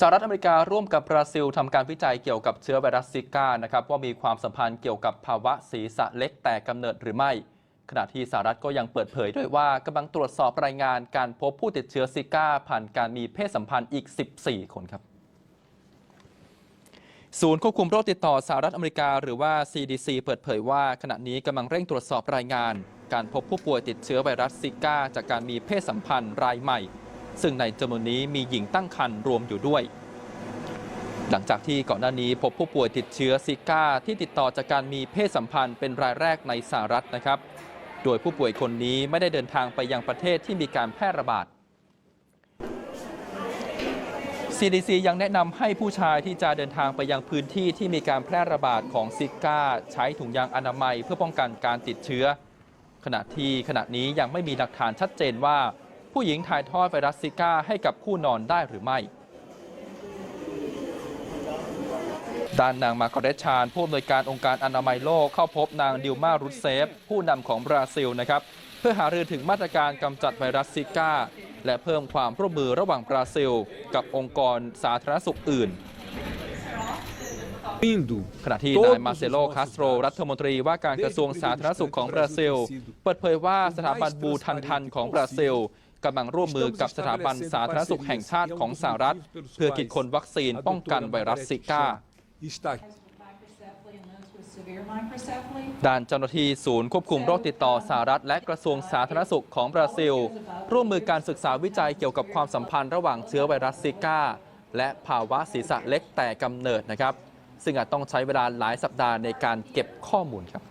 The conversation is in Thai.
สหรัฐอเมริการ่วมกับบราซิลทำการวิจัยเกี่ยวกับเชื้อไวรัสซิก้านะครับว่ามีความสัมพันธ์เกี่ยวกับภาวะศีรษะเล็กแต่กำเนิดหรือไม่ ขณะที่สหรัฐก็ยังเปิดเผยด้วยว่ากำลังตรวจสอบรายงานการพบผู้ติดเชื้อซิก้าผ่านการมีเพศสัมพันธ์อีก 14 คนครับศูนย์ควบคุมโรคติดต่อสหรัฐอเมริกาหรือว่า CDC เปิดเผยว่า ขณะนี้กำลังเร่งตรวจสอบรายงาน การพบผู้ป่วยติดเชื้อไวรัสซิก้าจากการมีเพศสัมพันธ์รายใหม่ ซึ่งในจำนวนนี้มีหญิงตั้งครรภ์รวมอยู่ด้วย หลังจากที่ก่อนหน้านี้พบผู้ป่วยติดเชื้อซิก้าที่ติดต่อจากการมีเพศสัมพันธ์เป็นรายแรกในสหรัฐนะครับ โดยผู้ป่วยคนนี้ไม่ได้เดินทางไปยังประเทศที่มีการแพร่ระบาด CDC ยังแนะนำให้ผู้ชายที่จะเดินทางไปยังพื้นที่ที่มีการแพร่ระบาดของซิก้า ใช้ถุงยางอนามัยเพื่อป้องกันการติดเชื้อ ขณะที่ขณะนี้ยังไม่มีหลักฐานชัดเจนว่า ผู้หญิงถ่ายทอดไวรัสซิก้าให้กับคู่นอนได้หรือไม่ด้านนางมาร์กาเรตชานผู้อำนวยการองค์การอนามัยโลกเข้าพบนางดิลมารุตเซฟ ผู้นำของบราซิลนะครับ เพื่อหารือถึงมาตรการกำจัดไวรัสซิก้า และเพิ่มความร่วมมือระหว่างบราซิล กับองค์กรสาธารณสุขอื่น Indo ขณะที่นายมาเซโลคาสโตรรัฐมนตรีว่าการกระทรวงสาธารณสุขของบราซิล เปิดเผยว่าสถาบันบูทันทันของบราซิล กำลังร่วมมือกับสถาบันสาธารณสุขแห่งชาติของสหรัฐ เพื่อคิดค้นวัคซีนป้องกันไวรัสซิก้าด้านเจ้าหน้าที่ศูนย์ควบคุมโรคติดต่อสหรัฐ และกระทรวงสาธารณสุขของบราซิล ร่วมมือการศึกษาวิจัยเกี่ยวกับความสัมพันธ์ระหว่างเชื้อไวรัสซิก้า และภาวะศีรษะเล็กแต่กำเนิดนะครับ ซึ่งอาจต้องใช้เวลาหลายสัปดาห์ในการเก็บข้อมูลครับ